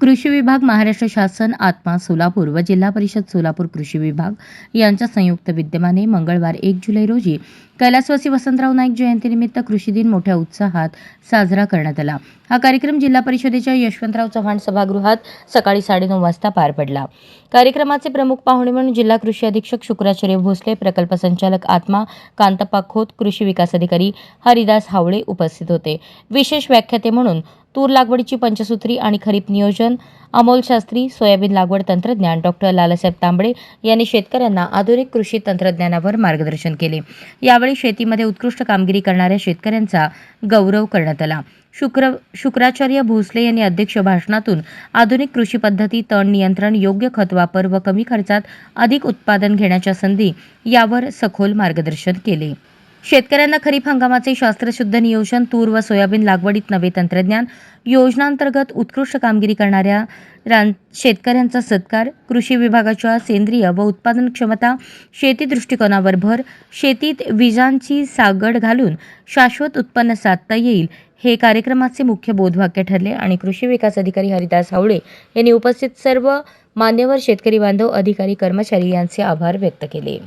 कृषी विभाग महाराष्ट्र शासन आत्मा सोलापूर व जिल्हा परिषद सोलापूर कृषी विभाग यांच्या संयुक्त विद्यमाने मंगळवार एक जुलै रोजी कैलासवासी वसंतराव नाईक जयंतीनिमित्त कृषी दिन मोठ्या उत्साहात साजरा करण्यात आला. हा कार्यक्रम जिल्हा परिषदेच्या यशवंतराव चव्हाण सभागृहात सकाळी साडेनऊ वाजता पार पडला. कार्यक्रमाचे प्रमुख पाहुणे म्हणून जिल्हा कृषी अधीक्षक शुक्राचार्य भोसले प्रकल्प संचालक आत्मा कांतप्पा खोत कृषी विकास अधिकारी हरिदास हावळे उपस्थित होते. विशेष व्याख्याते म्हणून तूर लागवडीची पंचसूत्री आणि खरीप नियोजन अमोल शास्त्री सोयाबीन लागवड तंत्रज्ञान डॉक्टर लालासाहेब तांबडे यांनी शेतकऱ्यांना आधुनिक कृषी तंत्रज्ञानावर मार्गदर्शन केले. यावेळी शेतीमध्ये उत्कृष्ट कामगिरी करणाऱ्या शेतकऱ्यांचा गौरव करण्यात आला. शुक्र शुक्राचार्य भोसले यांनी अध्यक्ष भाषणातून आधुनिक कृषी पद्धती तण नियंत्रण योग्य खत वापर व कमी खर्चात अधिक उत्पादन घेण्याच्या संधी यावर सखोल मार्गदर्शन केले. शेतकऱ्यांना खरीप हंगामाचे शास्त्रशुद्ध नियोजन तूर व सोयाबीन लागवडीत नवे तंत्रज्ञान योजनांतर्गत उत्कृष्ट कामगिरी करणाऱ्या रान शेतकऱ्यांचा सत्कार कृषी विभागाच्या सेंद्रिय व उत्पादन क्षमता शेती दृष्टिकोनावर भर शेतीत विजांची सागड घालून शाश्वत उत्पन्न साधता येईल हे कार्यक्रमाचे मुख्य बोधवाक्य ठरले आणि कृषी विकास अधिकारी हरिदास हावळे यांनी उपस्थित सर्व मान्यवर शेतकरी बांधव अधिकारी कर्मचारी यांचे आभार व्यक्त केले.